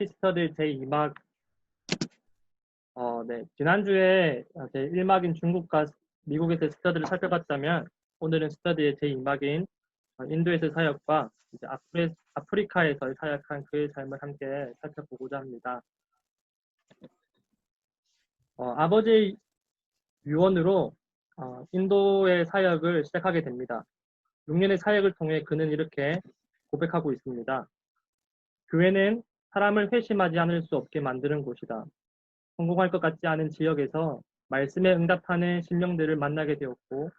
스터디 제2막 어, 네. 지난주에 제 1막인 중국과 미국에서 스터디를 살펴봤다면 오늘은 스터디의 제2막인 인도에서의 사역과 이제 아프리, 아프리카에서 사역한 그의 삶을 함께 살펴보고자 합니다. 어, 아버지의 유언으로 어, 인도의 사역을 시작하게 됩니다. 6년의 사역을 통해 그는 이렇게 고백하고 있습니다. 교회는 사람을 회심하지 않을 수 없게 만드는 곳이다. 성공할 것 같지 않은 지역에서 말씀에 응답하는 신령들을 만나게 되었고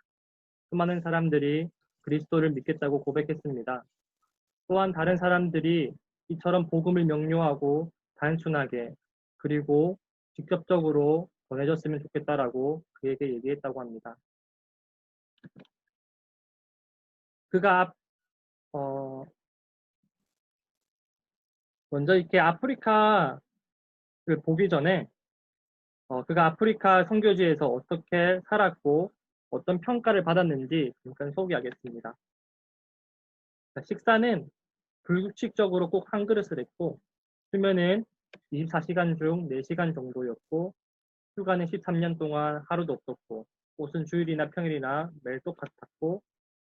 수많은 사람들이 그리스도를 믿겠다고 고백했습니다. 또한 다른 사람들이 이처럼 복음을 명료하고 단순하게 그리고 직접적으로 전해졌으면 좋겠다라고 그에게 얘기했다고 합니다. 그가 어, 먼저 이렇게 아프리카를 보기 전에 어, 그가 아프리카 선교지에서 어떻게 살았고 어떤 평가를 받았는지 잠깐 소개하겠습니다. 식사는 불규칙적으로 꼭 한 그릇을 했고 수면은 24시간 중 4시간 정도였고 휴가는 13년 동안 하루도 없었고 옷은 주일이나 평일이나 매일 똑같았고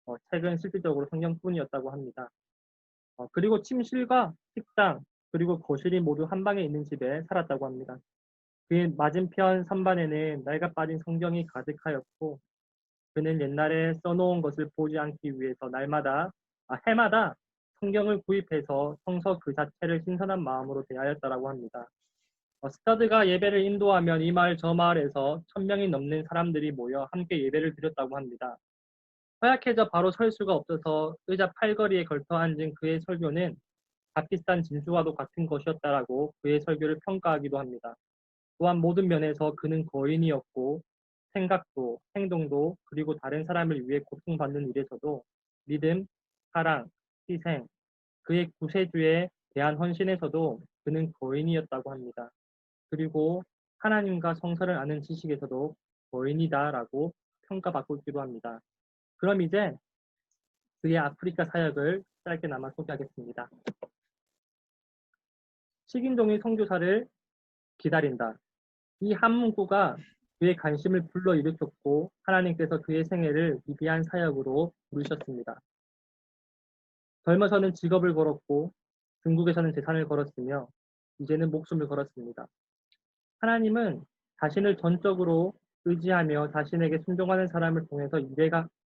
어, 책은 실질적으로 성경뿐이었다고 합니다. 어, 그리고 침실과 식당 그리고 거실이 모두 한 방에 있는 집에 살았다고 합니다. 그 맞은편 선반에는 낡아 빠진 성경이 가득하였고 그는 옛날에 써놓은 것을 보지 않기 위해서 날마다 아, 해마다 성경을 구입해서 성서 그 자체를 신선한 마음으로 대하였다라고 합니다. 어, 스타드가 예배를 인도하면 이 마을 저 마을에서 천 명이 넘는 사람들이 모여 함께 예배를 드렸다고 합니다. 허약해져 바로 설 수가 없어서 의자 팔걸이에 걸터 앉은 그의 설교는 값비싼 진주와도 같은 것이었다라고 그의 설교를 평가하기도 합니다. 또한 모든 면에서 그는 거인이었고 생각도 행동도 그리고 다른 사람을 위해 고통받는 일에서도 믿음, 사랑, 희생, 그의 구세주에 대한 헌신에서도 그는 거인이었다고 합니다. 그리고 하나님과 성서를 아는 지식에서도 거인이다라고 평가받고 있기도 합니다. 그럼 이제 그의 아프리카 사역을 짧게나마 소개하겠습니다. 식인종의 성교사를 기다린다. 이 한 문구가 그의 관심을 불러일으켰고 하나님께서 그의 생애를 위대한 사역으로 부르셨습니다. 젊어서는 직업을 걸었고 중국에서는 재산을 걸었으며 이제는 목숨을 걸었습니다. 하나님은 자신을 전적으로 의지하며 자신에게 순종하는 사람을 통해서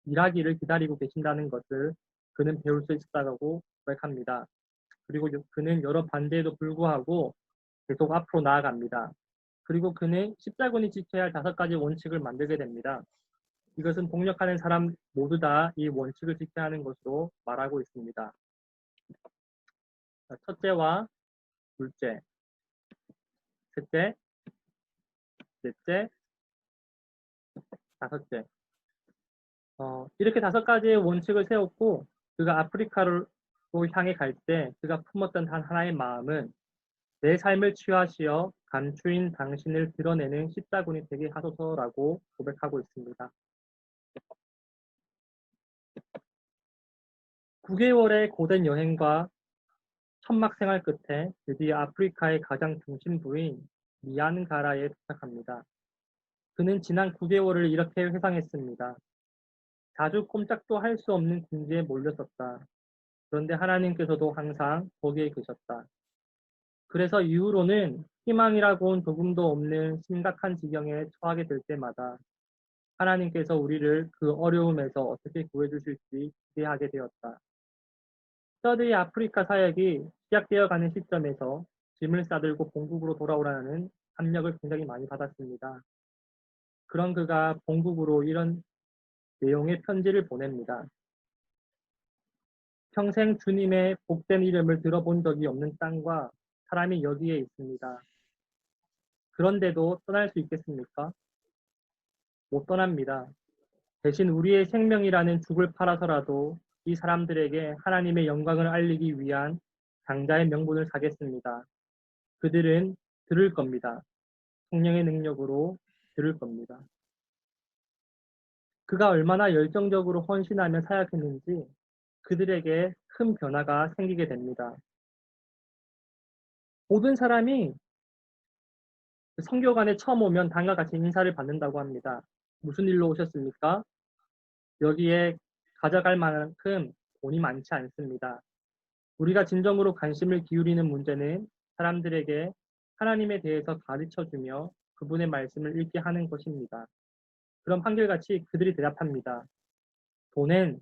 일하기를 기다리고 계신다는 것을 그는 배울 수 있었다고 고백합니다. 그리고 그는 여러 반대에도 불구하고 계속 앞으로 나아갑니다. 그리고 그는 십자군이 지켜야 할 다섯 가지 원칙을 만들게 됩니다. 이것은 동력하는 사람 모두 다 이 원칙을 지켜야 하는 것으로 말하고 있습니다. 첫째와 둘째, 셋째, 넷째, 다섯째. 어, 이렇게 다섯 가지의 원칙을 세웠고 그가 아프리카로 향해 갈 때 그가 품었던 단 하나의 마음은 내 삶을 취하시어 감추인 당신을 드러내는 십자군이 되게 하소서라고 고백하고 있습니다. 9개월의 고된 여행과 천막 생활 끝에 드디어 아프리카의 가장 중심부인 미안가라에 도착합니다. 그는 지난 9개월을 이렇게 회상했습니다. 자주 꼼짝도 할 수 없는 궁지에 몰렸었다. 그런데 하나님께서도 항상 거기에 계셨다. 그래서 이후로는 희망이라고는 조금도 없는 심각한 지경에 처하게 될 때마다 하나님께서 우리를 그 어려움에서 어떻게 구해주실지 기대하게 되었다. 서드의 아프리카 사역이 시작되어 가는 시점에서 짐을 싸들고 본국으로 돌아오라는 압력을 굉장히 많이 받았습니다. 그런 그가 본국으로 이런 내용의 편지를 보냅니다. 평생 주님의 복된 이름을 들어본 적이 없는 땅과 사람이 여기에 있습니다. 그런데도 떠날 수 있겠습니까? 못 떠납니다. 대신 우리의 생명이라는 죽을 팔아서라도 이 사람들에게 하나님의 영광을 알리기 위한 장자의 명분을 사겠습니다. 그들은 들을 겁니다. 성령의 능력으로 들을 겁니다. 그가 얼마나 열정적으로 헌신하며 사약했는지 그들에게 큰 변화가 생기게 됩니다. 모든 사람이 성교관에 처음 오면 다음과 같이 인사를 받는다고 합니다. 무슨 일로 오셨습니까? 여기에 가져갈 만큼 돈이 많지 않습니다. 우리가 진정으로 관심을 기울이는 문제는 사람들에게 하나님에 대해서 가르쳐 주며 그분의 말씀을 읽게 하는 것입니다. 그럼 한결같이 그들이 대답합니다. 돈엔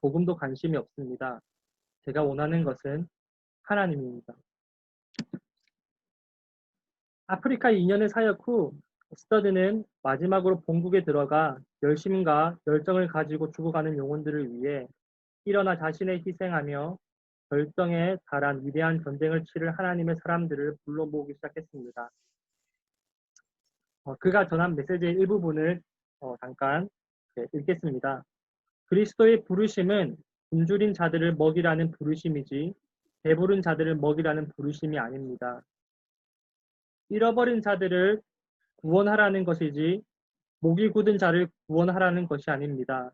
조금도 관심이 없습니다. 제가 원하는 것은 하나님입니다. 아프리카 2년을 사역 후 스터드는 마지막으로 본국에 들어가 열심과 열정을 가지고 죽어가는 영혼들을 위해 일어나 자신의 희생하며 결정에 달한 위대한 전쟁을 치를 하나님의 사람들을 불러 모으기 시작했습니다. 어, 그가 전한 메시지의 일부분을 어, 잠깐 네, 읽겠습니다. 그리스도의 부르심은 굶주린 자들을 먹이라는 부르심이지 배부른 자들을 먹이라는 부르심이 아닙니다. 잃어버린 자들을 구원하라는 것이지 목이 굳은 자를 구원하라는 것이 아닙니다.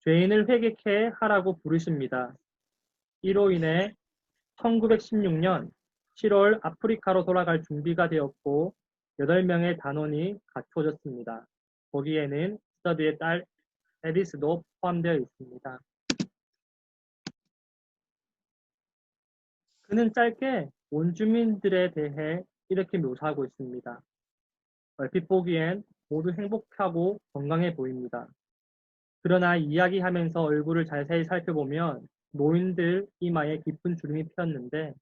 죄인을 회개케 하라고 부르십니다. 이로 인해 1916년 7월 아프리카로 돌아갈 준비가 되었고 8명의 단원이 갖춰졌습니다. 거기에는 스터드의 딸 에디스도 포함되어 있습니다. 그는 짧게 원주민들에 대해 이렇게 묘사하고 있습니다. 얼핏 보기엔 모두 행복하고 건강해 보입니다. 그러나 이야기하면서 얼굴을 자세히 살펴보면 노인들 이마에 깊은 주름이 피었는데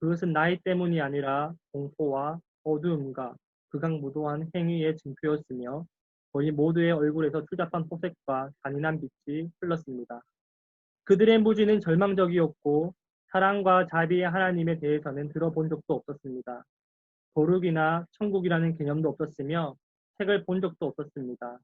그것은 나이 때문이 아니라 공포와 어두움과 극악무도한 행위의 증표였으며 저희 모두의 얼굴에서 추잡한 포색과 잔인한 빛이 흘렀습니다. 그들의 무지는 절망적이었고 사랑과 자비의 하나님에 대해서는 들어본 적도 없었습니다. 도륙이나 천국이라는 개념도 없었으며 책을 본 적도 없었습니다.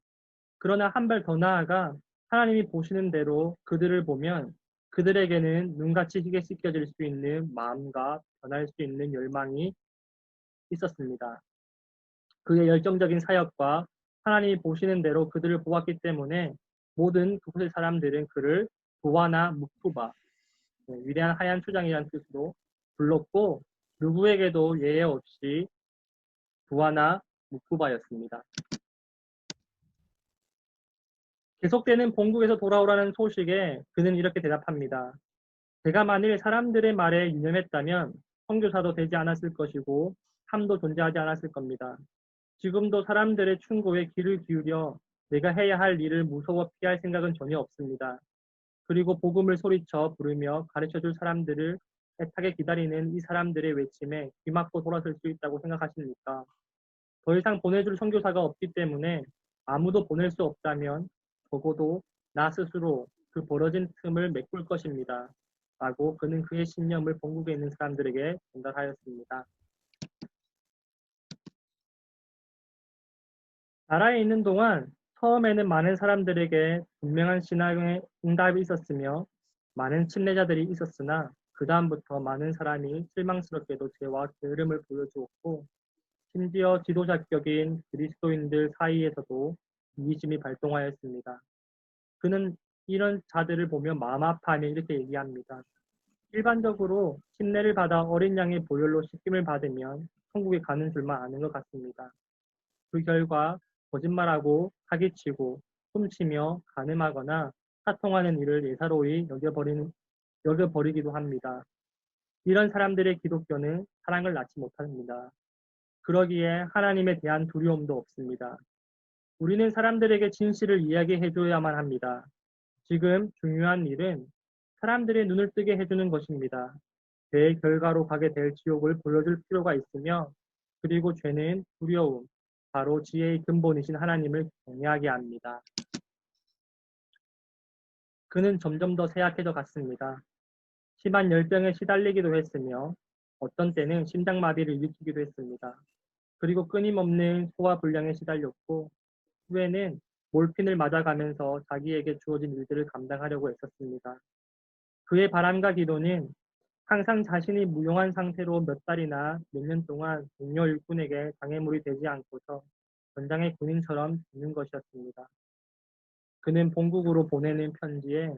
그러나 한 발 더 나아가 하나님이 보시는 대로 그들을 보면 그들에게는 눈같이 희게 씻겨질 수 있는 마음과 변할 수 있는 열망이 있었습니다. 그의 열정적인 사역과 하나님이 보시는 대로 그들을 보았기 때문에 모든 그곳의 사람들은 그를 도와나 묵투바 네, 위대한 하얀 초장이라는 뜻으로 불렀고 누구에게도 예외 없이 도와나 묵투바였습니다. 계속되는 본국에서 돌아오라는 소식에 그는 이렇게 대답합니다. 제가 만일 사람들의 말에 유념했다면 선교사도 되지 않았을 것이고 함도 존재하지 않았을 겁니다. 지금도 사람들의 충고에 귀를 기울여 내가 해야 할 일을 무서워 피할 생각은 전혀 없습니다. 그리고 복음을 소리쳐 부르며 가르쳐줄 사람들을 애타게 기다리는 이 사람들의 외침에 귀 막고 돌아설 수 있다고 생각하십니까? 더 이상 보내줄 선교사가 없기 때문에 아무도 보낼 수 없다면 적어도 나 스스로 그 벌어진 틈을 메꿀 것입니다. 라고 그는 그의 신념을 본국에 있는 사람들에게 전달하였습니다. 나라에 있는 동안 처음에는 많은 사람들에게 분명한 신앙의 응답이 있었으며 많은 친례자들이 있었으나 그 다음부터 많은 사람이 실망스럽게도 죄와 게으름을 보여주었고 심지어 지도자격인 그리스도인들 사이에서도 이기심이 발동하였습니다. 그는 이런 자들을 보며 마음 아파하며 이렇게 얘기합니다. 일반적으로 침례를 받아 어린 양의 보혈로 씻김을 받으면 천국에 가는 줄만 아는 것 같습니다. 그 결과 거짓말하고 사기치고 훔치며 가늠하거나 사통하는 일을 예사로이 여겨버리는, 여겨버리기도 합니다. 이런 사람들의 기독교는 사랑을 낳지 못합니다. 그러기에 하나님에 대한 두려움도 없습니다. 우리는 사람들에게 진실을 이야기해 줘야만 합니다. 지금 중요한 일은 사람들의 눈을 뜨게 해주는 것입니다. 죄의 결과로 가게 될 지옥을 보여줄 필요가 있으며, 그리고 죄는 두려움, 바로 지혜의 근본이신 하나님을 경외하게 합니다. 그는 점점 더 쇠약해져 갔습니다. 심한 열병에 시달리기도 했으며 어떤 때는 심장마비를 일으키기도 했습니다. 그리고 끊임없는 소화 불량에 시달렸고 후에는 몰핀을 맞아가면서 자기에게 주어진 일들을 감당하려고 했었습니다. 그의 바람과 기도는 항상 자신이 무용한 상태로 몇 달이나 몇 년 동안 동료 일꾼에게 장애물이 되지 않고서 전장의 군인처럼 죽는 것이었습니다. 그는 본국으로 보내는 편지에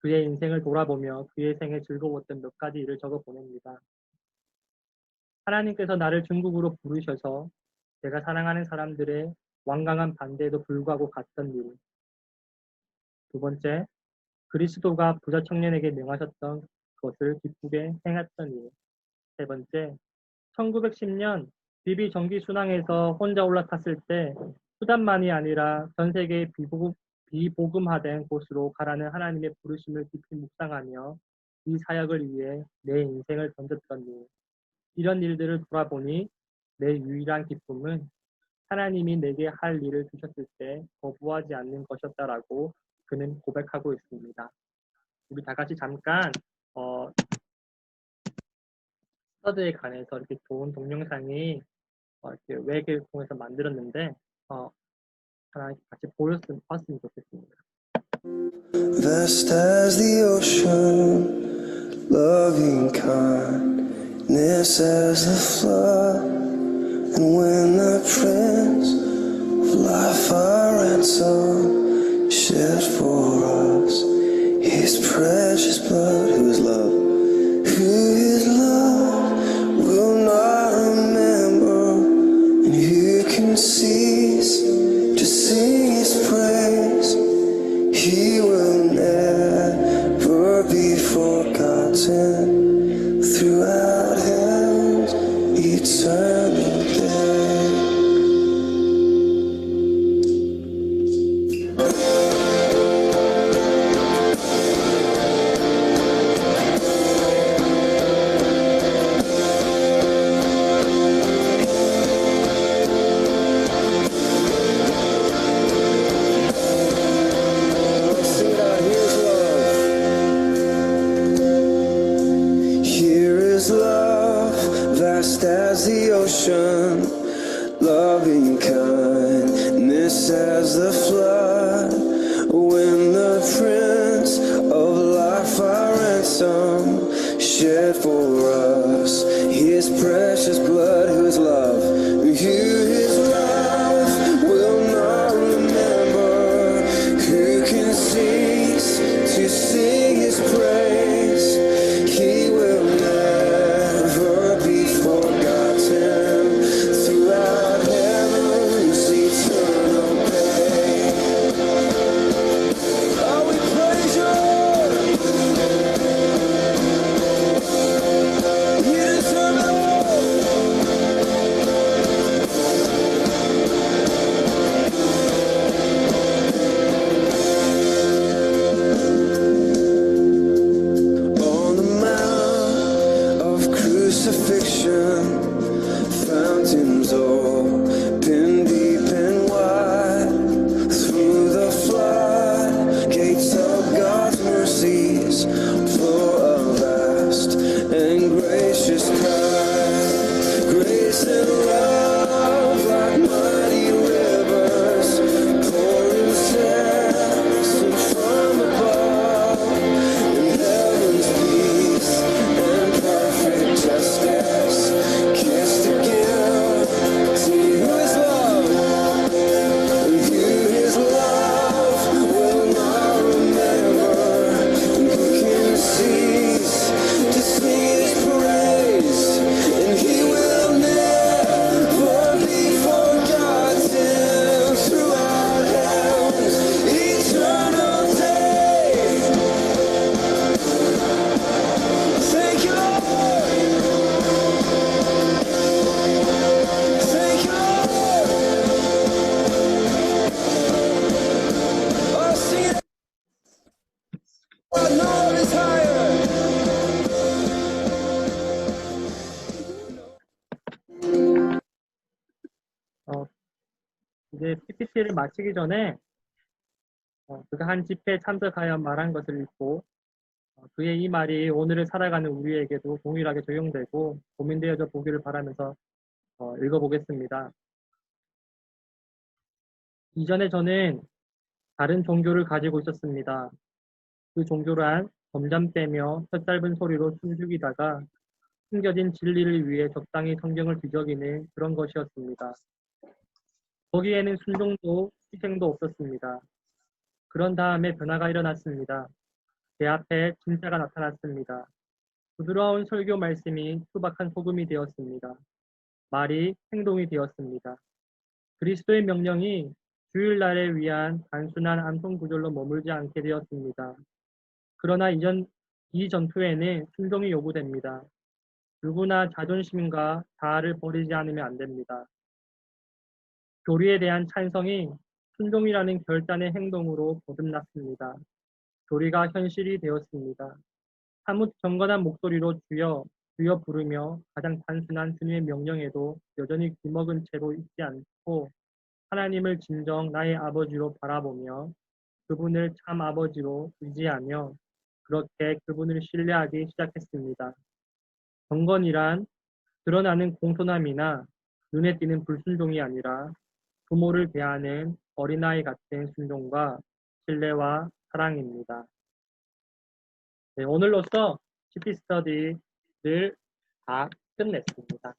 그의 인생을 돌아보며 그의 생에 즐거웠던 몇 가지 일을 적어 보냅니다. 하나님께서 나를 중국으로 부르셔서 내가 사랑하는 사람들의 완강한 반대에도 불구하고 갔던 일. 두 번째, 그리스도가 부자 청년에게 명하셨던 것을 기쁘게 행했던 일. 세 번째, 1910년 비비 정기 순항에서 혼자 올라탔을 때 수단만이 아니라 전 세계 비복음, 비복음화된 곳으로 가라는 하나님의 부르심을 깊이 묵상하며 이 사역을 위해 내 인생을 던졌던 일. 이런 일들을 돌아보니 내 유일한 기쁨은 하나님이 내게 할 일을 주셨을 때 거부하지 않는 것이었다라고 그는 고백하고 있습니다. 우리 다 같이 잠깐 어, 스터드에 관해서 이렇게 좋은 동영상이 어, 이렇게 통해서 만들었는데 어, 하나 같이 보였으면 좋겠습니다. Vast as the ocean, loving kindness as the flood. And when the Prince of Life our ransom shed for us His precious blood, inside ocean, loving kindness as the flood. When the Prince of Life our ransom shed for us His precious blood, seems so. PPT를 마치기 전에 어, 그가 한 집회에 참석하여 말한 것을 읽고 어, 그의 이 말이 오늘을 살아가는 우리에게도 동일하게 적용되고 고민되어져 보기를 바라면서 어, 읽어보겠습니다. 이전에 저는 다른 종교를 가지고 있었습니다. 그 종교란 점잠 빼며 혀 짧은 소리로 숨죽이다가 숨겨진 진리를 위해 적당히 성경을 뒤적이는 그런 것이었습니다. 거기에는 순종도 희생도 없었습니다. 그런 다음에 변화가 일어났습니다. 제 앞에 진짜가 나타났습니다. 부드러운 설교 말씀이 투박한 소금이 되었습니다. 말이 행동이 되었습니다. 그리스도의 명령이 주일날에 위한 단순한 암송 구절로 머물지 않게 되었습니다. 그러나 이전, 이 전투에는 순종이 요구됩니다. 누구나 자존심과 자아를 버리지 않으면 안 됩니다. 교리에 대한 찬성이 순종이라는 결단의 행동으로 거듭났습니다. 교리가 현실이 되었습니다. 사뭇 경건한 목소리로 주여 주여 부르며 가장 단순한 주님의 명령에도 여전히 귀먹은 채로 있지 않고 하나님을 진정 나의 아버지로 바라보며 그분을 참 아버지로 의지하며 그렇게 그분을 신뢰하기 시작했습니다. 경건이란 드러나는 공손함이나 눈에 띄는 불순종이 아니라 부모를 대하는 어린아이 같은 순종과 신뢰와 사랑입니다. 네, 오늘로써 GP 스터디를 다 끝냈습니다.